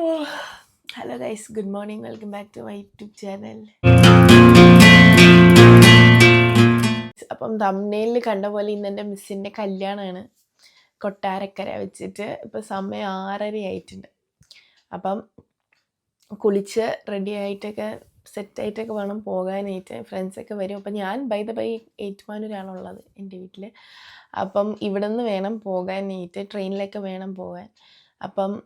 Hello guys good morning welcome back to my YouTube channel അപ്പം തമ്മനയിൽ കണ്ട പോലെ ഇന്ന് എന്റെ മിസ്സിന്റെ കല്യാണമാണ്. കൊട്ടാരക്കര വെച്ചിട്ട് ഇപ്പം സമയം ആറര ആയിട്ടുണ്ട് അപ്പം കുളിച്ച് റെഡി ആയിട്ടൊക്കെ സെറ്റായിട്ടൊക്കെ വേണം പോകാനായിട്ട്. ഫ്രണ്ട്സൊക്കെ വരും. അപ്പം ഞാൻ ബൈ ദ ബൈ ഏറ്റുമാനൂരാണുള്ളത് എന്റെ വീട്ടിൽ അപ്പം ഇവിടെ നിന്ന് വേണം പോകാനായിട്ട്. ട്രെയിനിലൊക്കെ വേണം പോകാൻ. അപ്പം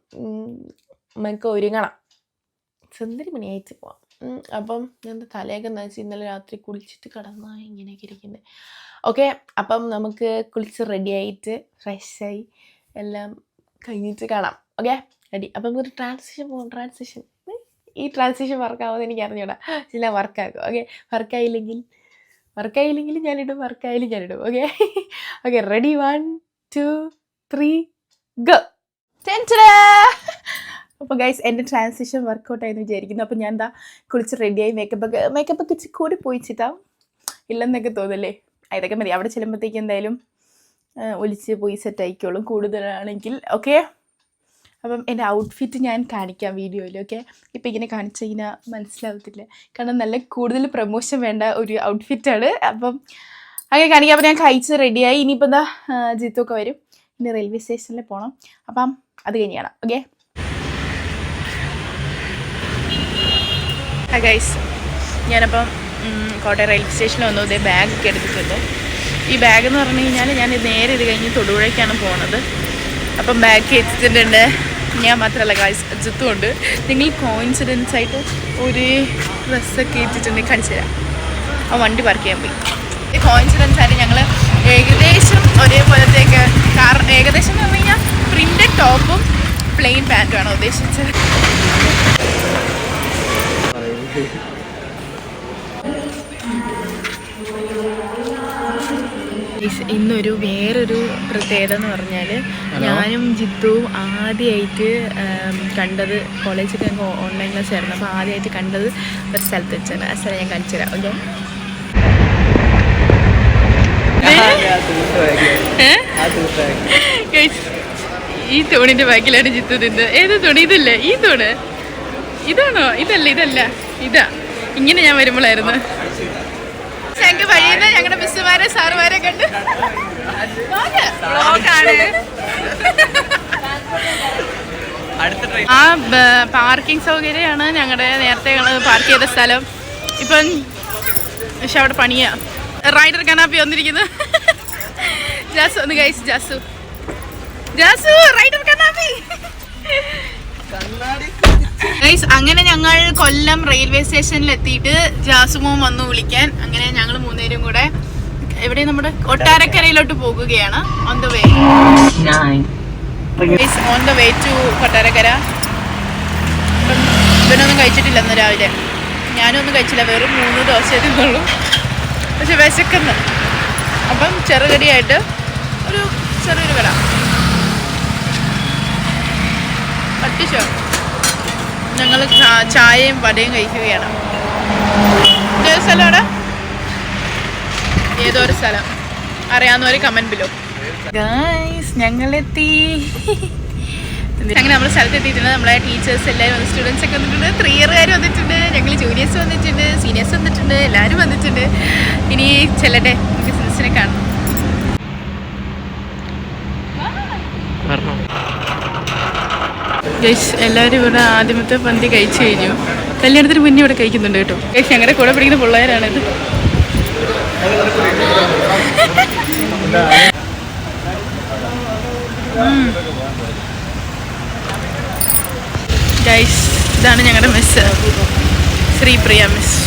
നമുക്ക് ഒരുങ്ങണം. സുന്ദരി മണിയായിട്ട് പോവാം അപ്പം ഞാൻ തലയൊക്കെ നനച്ച് ഇന്നലെ രാത്രി കുളിച്ചിട്ട് കിടന്നാ ഇങ്ങനെയൊക്കെ ഇരിക്കുന്നത് ഓക്കെ അപ്പം നമുക്ക് കുളിച്ച് റെഡി റെഡിയായിട്ട് ഫ്രഷായി എല്ലാം കഴിഞ്ഞിട്ട് കാണാം. ഓക്കെ റെഡി അപ്പം നമുക്കൊരു ട്രാൻസിഷൻ പോകാം ട്രാൻസിഷൻ ഈ ട്രാൻസിഷൻ വർക്കാവുമെന്ന് എനിക്ക് അറിഞ്ഞൂടാ. ചില വർക്കാക്കും ഓക്കെ വർക്കായില്ലെങ്കിൽ വർക്കായില്ലെങ്കിൽ ഞാനിടും വർക്കായാലും ഞാനിടും. Okay okay ready one two three go അപ്പോൾ ഗൈസ് എന്റെ ട്രാൻസിഷൻ വർക്കൗട്ട് ആയെന്ന് വിചാരിക്കുന്നു. അപ്പോൾ ഞാൻ എന്താ കുളിച്ച് റെഡിയായി മേക്കപ്പ് ഒക്കെ മേക്കപ്പ് ഒക്കെ ഇച്ചിരി കൂടി പോയിച്ചിട്ടാ ഇല്ലെന്നൊക്കെ തോന്നല്ലേ അതൊക്കെ മതി. അവിടെ ചെല്ലുമ്പോഴത്തേക്ക് എന്തായാലും ഒലിച്ച് പോയി സെറ്റ് ആയിക്കോളും കൂടുതലാണെങ്കിൽ. ഓക്കെ അപ്പം എന്റെ ഔട്ട്ഫിറ്റ് ഞാൻ കാണിക്കാം വീഡിയോയിൽ ഓക്കെ ഇപ്പം ഇങ്ങനെ കാണിച്ചു കഴിഞ്ഞാൽ മനസ്സിലാവത്തില്ല. കാരണം നല്ല കൂടുതൽ പ്രമോഷൻ വേണ്ട ഒരു ഔട്ട്ഫിറ്റാണ് അപ്പം അങ്ങനെ കാണിക്കാം. അപ്പം ഞാൻ കഴിച്ച് റെഡിയായി ഇനിയിപ്പോൾ എന്താ ജിത്തൊക്കെ വരും. ഇനി റെയിൽവേ സ്റ്റേഷനിൽ പോകണം അപ്പം അത് കഴിഞ്ഞ് കാണാം. ഓക്കെ ഗൈസ് ഞാനപ്പം കോട്ടയം റെയിൽവേ സ്റ്റേഷനിൽ വന്നു. ഇതേ ബാഗൊക്കെ എടുത്തിട്ടുണ്ട്. ഈ ബാഗ് എന്ന് പറഞ്ഞു കഴിഞ്ഞാൽ ഞാൻ നേരെ ഇത് കഴിഞ്ഞ് തൊടുപുഴയ്ക്കാണ് പോണത്. അപ്പം ബാഗ് എത്തിച്ചിട്ടുണ്ട് ഞാൻ മാത്രമല്ല ഗൈസ് ജിത്തും ഉണ്ട് നിങ്ങൾ കോയിൻസിഡൻസ് ആയിട്ട് ഒരു ഡ്രസ്സൊക്കെ എത്തിച്ചിട്ടുണ്ടെങ്കിൽ കാണിച്ചു തരാം. ആ വണ്ടി പാർക്ക് ചെയ്യാൻ പോയി. കോയിൻസിഡൻസ് ആയിട്ട് ഞങ്ങൾ ഏകദേശം ഒരേപോലത്തേക്ക് കാരണം ഏകദേശം എന്ന് പറഞ്ഞു കഴിഞ്ഞാൽ പ്രിന്റഡ് ടോപ്പും പ്ലെയിൻ പാന്റുമാണ് ഉദ്ദേശിച്ചത്. ഇന്നൊരു വേറൊരു പ്രത്യേകത എന്ന് പറഞ്ഞാൽ ഞാനും ജിത്തുവും ആദ്യമായിട്ട് കണ്ടത് കോളേജിൽ ഞങ്ങൾക്ക് ഓൺലൈൻ ക്ലാസ് ആയിരുന്നു. അപ്പോൾ ആദ്യമായിട്ട് കണ്ടത് ഒരു സ്ഥലത്ത് വെച്ചാണ്. ആ സ്ഥലം ഞാൻ കാണിച്ചു തരാം. ഓക്കെ ഈ തൂണിന്റെ ബാക്കിലാണ് ജിത്തു നിന്ന് ഏത് തുണി? ഇതല്ലേ? ഈ തൂണ്? ഇതാണോ? ഇതല്ല ഇതല്ല. ഇതാ. ഇങ്ങനെ ഞാൻ വരുമ്പോഴായിരുന്നു ഞങ്ങൾക്ക് വഴിയുന്ന ഞങ്ങളുടെ മിസ്സുമാരെ സാറുമാരെ കണ്ട് ആ പാർക്കിംഗ് സൗകര്യമാണ് ഞങ്ങളുടെ നേരത്തെ ഞങ്ങൾ പാർക്ക് ചെയ്ത സ്ഥലം. ഇപ്പം പക്ഷെ അവിടെ പണിയാ. റൈഡർ കനാപ്പി വന്നിരിക്കുന്നു. ജാസു ഒന്ന് കഴിച്ചു ജാസു. ജാസു റൈഡർ കനാപ്പി. ഗൈസ് അങ്ങനെ ഞങ്ങൾ കൊല്ലം റെയിൽവേ സ്റ്റേഷനിൽ എത്തിയിട്ട് ജാസുമോൻ വന്നു വിളിക്കാൻ. അങ്ങനെ ഞങ്ങൾ മൂന്നുപേരും കൂടെ എവിടെ? നമ്മുടെ കൊട്ടാരക്കരയിലോട്ട് പോകുകയാണ്. On the way on the way to Kottarakkara. ഇവനൊന്നും കഴിച്ചിട്ടില്ല ഇന്ന് രാവിലെ. ഞാനും ഒന്നും കഴിച്ചില്ല. വെറും മൂന്ന് ദോശ തിന്നുള്ളൂ പക്ഷെ വിശക്കുന്നു. അപ്പം ചെറുകടിയായിട്ട് ഒരു ചെറിയൊരു കട പട്ടിച്ചോ ഞങ്ങൾ ചായയും വടയും കഴിക്കുകയാണ്. ഏത് സ്ഥലം അവിടെ? ഏതോ ഒരു സ്ഥലം. അറിയാവുന്നവര് കമന്റ് ബിലോ ഞങ്ങളെത്തി. അങ്ങനെ നമ്മൾ സ്ഥലത്ത് എത്തിയിട്ടുണ്ട് നമ്മളെ ടീച്ചേഴ്സ് എല്ലാവരും സ്റ്റുഡൻസ് ഒക്കെ വന്നിട്ടുണ്ട്. ത്രീ ഇയറുകാർ വന്നിട്ടുണ്ട്. ഞങ്ങൾ ജൂനിയേഴ്സ് വന്നിട്ടുണ്ട്. സീനിയേഴ്സ് വന്നിട്ടുണ്ട്. എല്ലാവരും വന്നിട്ടുണ്ട്. ഇനി ചെല്ലട്ടെ. നമുക്ക് ഫ്രണ്ട്സിനെ കാണാം. ഗൈസ് എല്ലാവരും ഇവിടെ ആദ്യമത്തെ പന്തി കഴിച്ചു കഴിഞ്ഞു. കല്യാണത്തിന് മുന്നേ ഇവിടെ കഴിക്കുന്നുണ്ട് കേട്ടോ. ഗൈസ് ഞങ്ങളുടെ കൂടെ പിടിക്കുന്ന പിള്ളേരാണിത് ഗൈസ് ഇതാണ് ഞങ്ങളുടെ മിസ് ശ്രീപ്രിയ മിസ്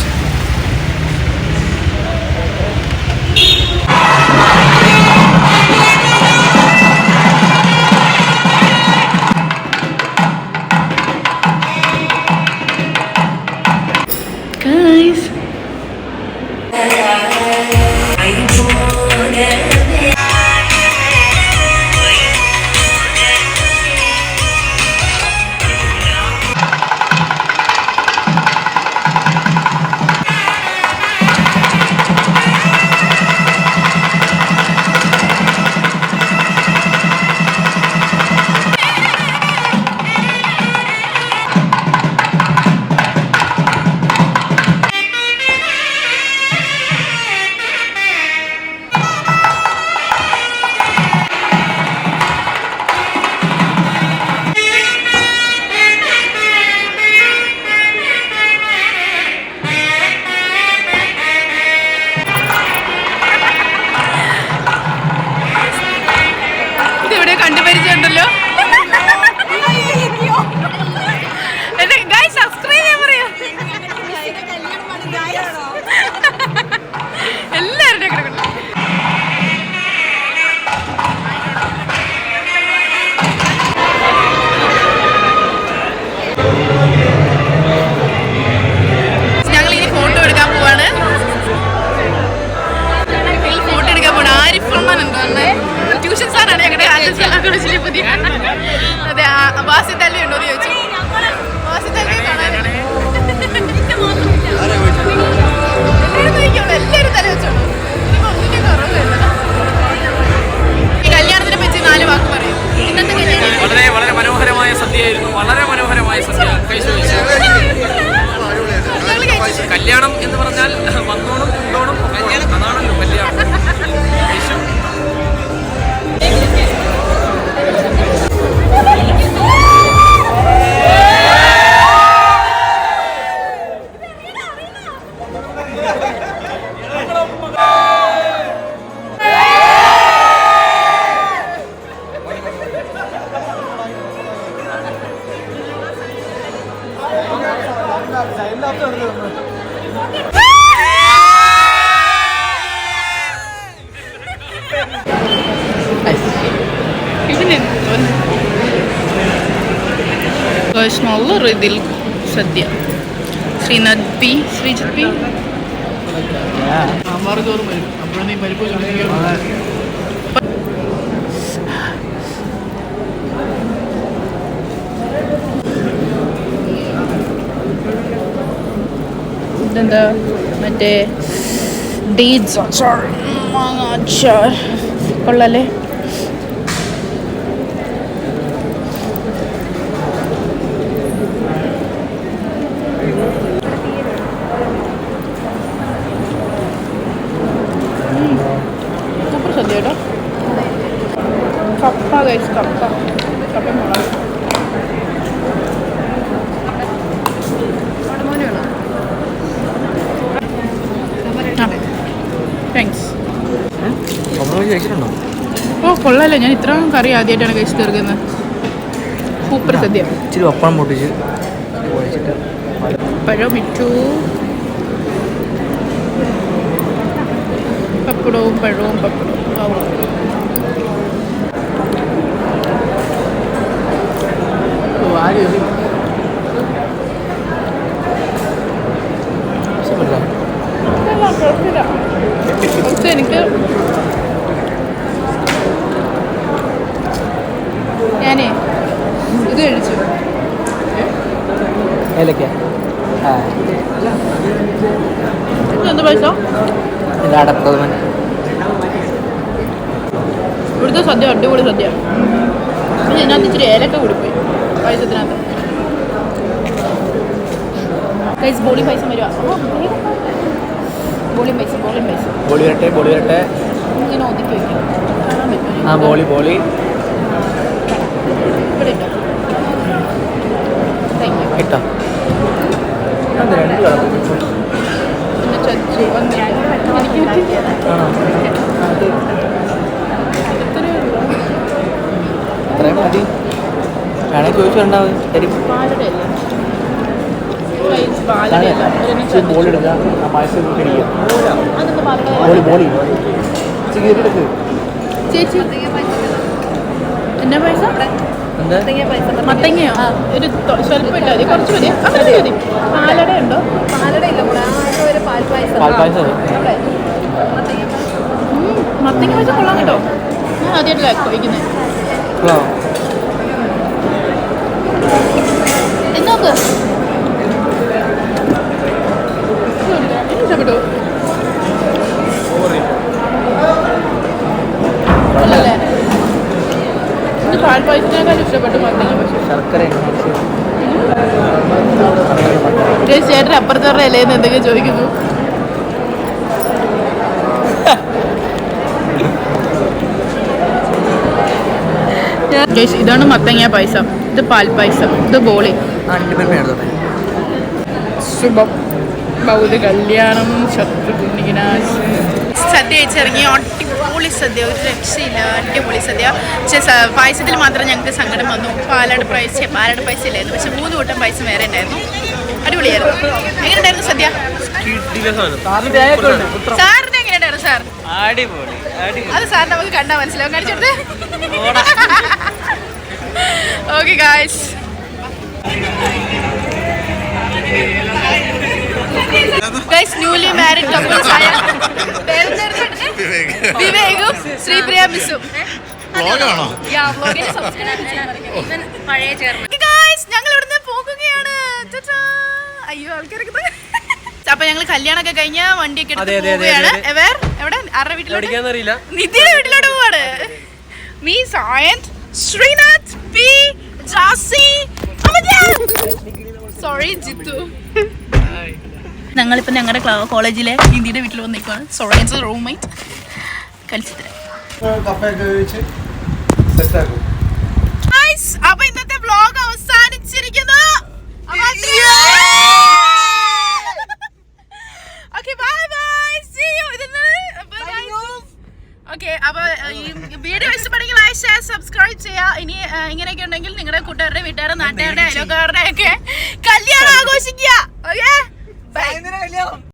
കല്യാണം നല്ല രീതിയിൽ സദ്യ. ശ്രീനാഥ് പി. ശ്രീജിത്ത് പി. ഇതെന്താ? മറ്റേ ഡീറ്റ്സ് അച്ചാർ മാങ്ങ അച്ചാർ കൊള്ളാല്ലേ സൂപ്പർ സദ്യ കേട്ടോ കപ്പ കഴിച്ച് കപ്പ കപ്പ മുളക് താങ്ക്സ് കഴിച്ചിട്ടുണ്ടോ? ഓ കൊള്ളാല്ലേ ഞാൻ ഇത്രയും കറി ആദ്യമായിട്ടാണ് കഴിച്ചു തീർക്കുന്നത്. സൂപ്പർ സദ്യ. ഇച്ചിരി ഒപ്പം പൊട്ടിച്ച് പഴം ഇട്ടു. പപ്പടവും പഴവും പപ്പടവും. കുറച്ച് എനിക്ക് ഞാനേ ഇത് കഴിച്ചു. ഏലക്ക. എന്ത് പൈസ? അടപ്രഥമൻ. ഇവിടുത്തെ സദ്യ അടിപൊളി സദ്യ. പക്ഷെ ഇതിനകത്ത് ഇച്ചിരി ഏലക്ക കൂടിപ്പോയി പായസത്തിനകത്ത് ഗൈസ് ബോളി പൈസ വരുവാ ബോളി പൈസ. ബോളി പൈസ ബോളി വരട്ടെ ബോളി വരട്ടെ ഇങ്ങനെ ഒതുക്കി വയ്ക്കാം ആ ബോളി ബോളി ഇവിടെ ഇട്ടോ. ഇട്ടോ. അത്രയും മതി. ചോദിച്ചിട്ടുണ്ടാവും. തരും ഇച്ചിരി ബോളി എടുക്കുക പായസം ബോളി ചേച്ചി എന്നാ പൈസ എന്താ? മത്തങ്ങയോ? ഒരു തൊ- സ്വല്പം ഇട്ടാൽ മതി. കുറച്ച് മതി. ആ, മതി മതി. പാലട ഉണ്ടോ പാൽപ്പായസം ഉം, മത്തങ്ങ പൈസ കൊള്ളാം കേട്ടോ. ഞാൻ ആദ്യമായിട്ടില്ല കഴിക്കുന്നത് ഹലോ എന്നോക്ക് ഇഷ്ടപ്പെട്ടു അല്ലല്ലേ ഇഷ്ടപ്പെട്ടു പക്ഷേ. ശർക്കര ചേട്ടൻ അപ്പുറത്തവരുടെ ഇലയെന്ന് എന്തൊക്കെ ചോദിക്കുന്നു? ഇതാണ് മത്തങ്ങ പൈസ. ഇത് പാൽ പൈസ. ഇത് ബോളി. ശുഭം. ബൗദ്ധ കല്യാണം ശത്രു സദ്യ കഴിച്ചിറങ്ങി അടിപൊളി സദ്യ ഒരു രക്ഷയില്ല അടിപൊളി സദ്യ. പക്ഷേ പായസത്തിൽ മാത്രം ഞങ്ങൾക്ക് സങ്കടം വന്നു. പാലട പായസ പാലട പായസം ഇല്ലായിരുന്നു പക്ഷെ മൂന്ന് കൂട്ടം പായസം വേറെ ഉണ്ടായിരുന്നു. അടിപൊളിയായിരുന്നു. എങ്ങനെ ഉണ്ടായിരുന്നു സദ്യ സാറിന് എങ്ങനെയുണ്ടായിരുന്നു സാർ? അടിപൊളി അടിപൊളി. അത് സാർ നമുക്ക് കണ്ടാ മനസ്സിലാവും. കാണിച്ചോട്ടെ okay guys guys newly married couples ആയ വിവേകും. ശ്രീപ്രിയ മിസ്സും. ഗൈസ് ഞങ്ങൾ ഇവിടുന്ന് പോകുകയാണ്. അയ്യോ ആൾക്കാരൊക്കെ ദേ. അപ്പൊ ഞങ്ങൾ കല്യാണമൊക്കെ കഴിഞ്ഞ വണ്ടിയൊക്കെ എടുത്ത് പോവുകയാണ്. എവർ? എവിടെ? ആരുടെ വീട്ടിലോട്ട്? അറിയില്ല. നിധിയുടെ വീട്ടിലോട്ട് പോവാണ്. Me Sayanth Sreenath P Jassi sorry Jithu. ഞങ്ങളിപ്പോ ഞങ്ങളുടെ കോളേജിലെ നിധിയുടെ വീട്ടിൽ വന്നിരിക്കുവാണ്. സോറി റൂംമേറ്റ് കളിച്ചിട്ട്. കപ്പയൊക്കെ ഉപയോഗിച്ച് സെറ്റാക്കും